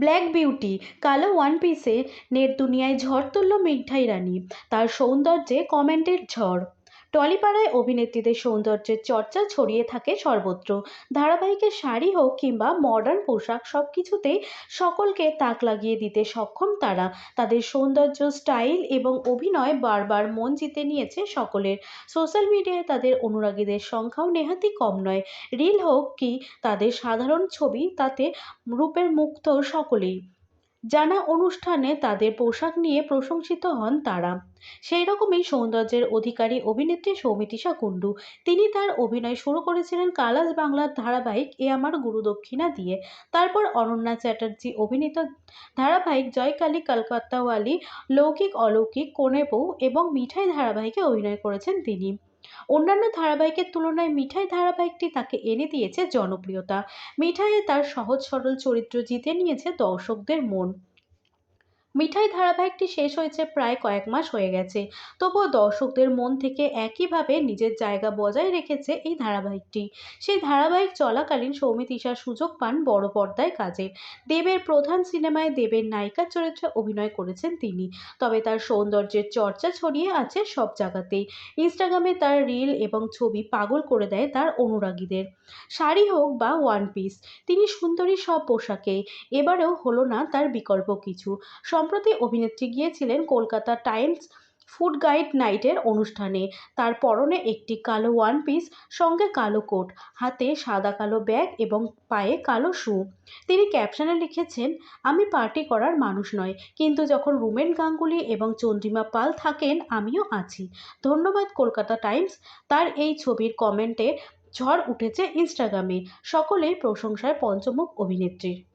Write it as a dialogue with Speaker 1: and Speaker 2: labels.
Speaker 1: Black beauty, কালো one পিসে net দুনিয়ায় ঝড় তুলল মিঠাই রানী। তার সৌন্দর্যে কমেন্টের ঝড়। টলিপাড়ায় অভিনেত্রীদের সৌন্দর্যের চর্চা ছড়িয়ে থাকে সর্বত্র। ধারাবাহিকের শাড়ি হোক কিংবা মডার্ন পোশাক সব কিছুতেই সকলকে তাক লাগিয়ে দিতে সক্ষম তারা। তাদের সৌন্দর্য স্টাইল এবং অভিনয় বারবার মন জিতে নিয়েছে সকলের। সোশ্যাল মিডিয়ায় তাদের অনুরাগীদের সংখ্যাও নেহাতি কম নয়। রিল হোক কি তাদের সাধারণ ছবি তাতে রূপের মুগ্ধ সকলেই। জানা অনুষ্ঠানে তাদের পোশাক নিয়ে প্রশংসিত হন তারা। সেই রকমই সৌন্দর্যের অধিকারী অভিনেত্রী সৌমিতিশা কুণ্ডু। তিনি তার অভিনয় শুরু করেছিলেন কালাস বাংলার ধারাবাহিক এ আমার গুরুদক্ষিণা দিয়ে। তারপর অনন্যা চ্যাটার্জি অভিনীত ধারাবাহিক জয়কালী কলকাতাওয়ালি, লৌকিক অলৌকিক কোনে বউ এবং মিঠাই ধারাবাহিকে অভিনয় করেছেন তিনি। অন্যান্য ধারাবাহিকের তুলনায় মিঠাই ধারাবাহিকটি তাকে এনে দিয়েছে জনপ্রিয়তা। মিঠাইয়ে তার সহজ সরল চরিত্র জিতে নিয়েছে দর্শকদের মন। মিঠাই ধারাবাহিকটি শেষ হয়েছে প্রায় কয়েক মাস হয়ে গেছে। তবুও দর্শকদের মন থেকে একইভাবে নিজের জায়গা বজায় রেখেছে এই ধারাবাহিকটি। সেই ধারাবাহিক চলাকালীন সৌমিতিশা সুযোগ পান বড় পর্দায় কাজে। দেবের প্রধান সিনেমায় দেবের নায়িকার চরিত্রে অভিনয় করেছেন তিনি। তবে তার সৌন্দর্যের চর্চা ছড়িয়ে আছে সব জায়গাতেই। ইনস্টাগ্রামে তার রিল এবং ছবি পাগল করে দেয় তার অনুরাগীদের। শাড়ি হোক বা ওয়ান পিস, তিনি সুন্দরী সব পোশাকে এবারেও হলো না তার বিকল্প কিছু। সম্প্রতি অভিনেত্রী গিয়েছিলেন কলকাতা টাইমস ফুড গাইড নাইটের অনুষ্ঠানে। তার পরনে একটি কালো ওয়ান পিস, সঙ্গে কালো কোট, হাতে সাদা কালো ব্যাগ এবং পায়ে কালো শু। তিনি ক্যাপশনে লিখেছেন, আমি পার্টি করার মানুষ নয়, কিন্তু যখন রুমেন গাঙ্গুলি এবং চন্দ্রিমা পাল থাকেন, আমিও আছি। ধন্যবাদ কলকাতা টাইমস। তার এই ছবির কমেন্টে ঝড় উঠেছে ইনস্টাগ্রামে। সকলেই প্রশংসায় পঞ্চমুখ অভিনেত্রীর।